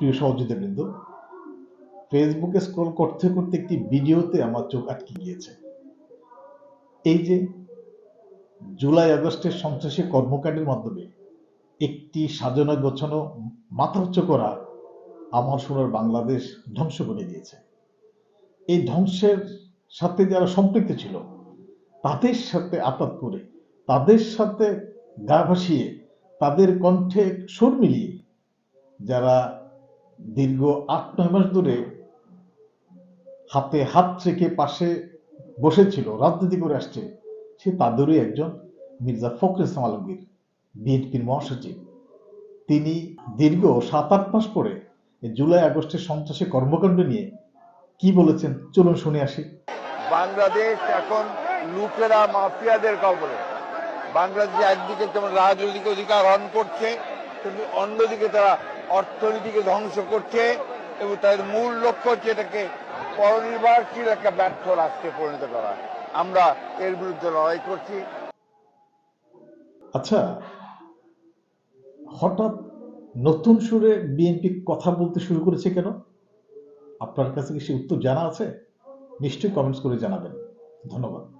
প্রিয় সহযোগিতাবৃন্দ ফেসবুকে স্ক্রল করতে করতে একটি ভিডিওতে আমার চোখ আটকে গিয়েছে। এই যে জুলাই আগস্টের সন্ত্রাসী কর্মকাণ্ডের মাধ্যমে একটি সাজানো গোছানো মাথা উচ্চ করা আমার সোনার বাংলাদেশ ধ্বংস করে দিয়েছে। এই ধ্বংসের সাথে যারা সম্পৃক্ত ছিল, তাদের সাথে আপাত করে, তাদের সাথে গা ভাসিয়ে, তাদের কণ্ঠে সুর মিলিয়ে যারা দীর্ঘ আট, নয় মাস ধরে হাতে হাত রেখে পাশে বসেছিল, রাজনীতি করে আসছে। সে তাদেরই একজন মির্জা ফখর ইসলাম আলমগীর, বিএনপির মহাসচিব। তিনি দীর্ঘ সাত, আট মাস পরে জুলাই আগস্টের সন্ত্রাসী কর্মকাণ্ড নিয়ে কি বলেছেন? চলুন শুনে আসি। বাংলাদেশ এখন লুটেরা মাফিয়াদের কবলে বাংলাদেশ একদিকে যেমন রাজনৈতিক অধিকার হরণ করছে অন্যদিকে তারা অর্থনীতিকে ধ্বংস করছে এবং তাদের মূল লক্ষ্য হচ্ছে এটাকে পরনির্ভরশীল একটা ব্যর্থ রাষ্ট্রে পরিণত করা। আমরা এর বিরুদ্ধে লড়াই করছি। আচ্ছা হঠাৎ নতুন সুরে বিএনপি কথা বলতে শুরু করেছে কেন? আপনার কাছে কি সে উত্তর জানা আছে? নিশ্চয়ই কমেন্টস করে জানাবেন। ধন্যবাদ।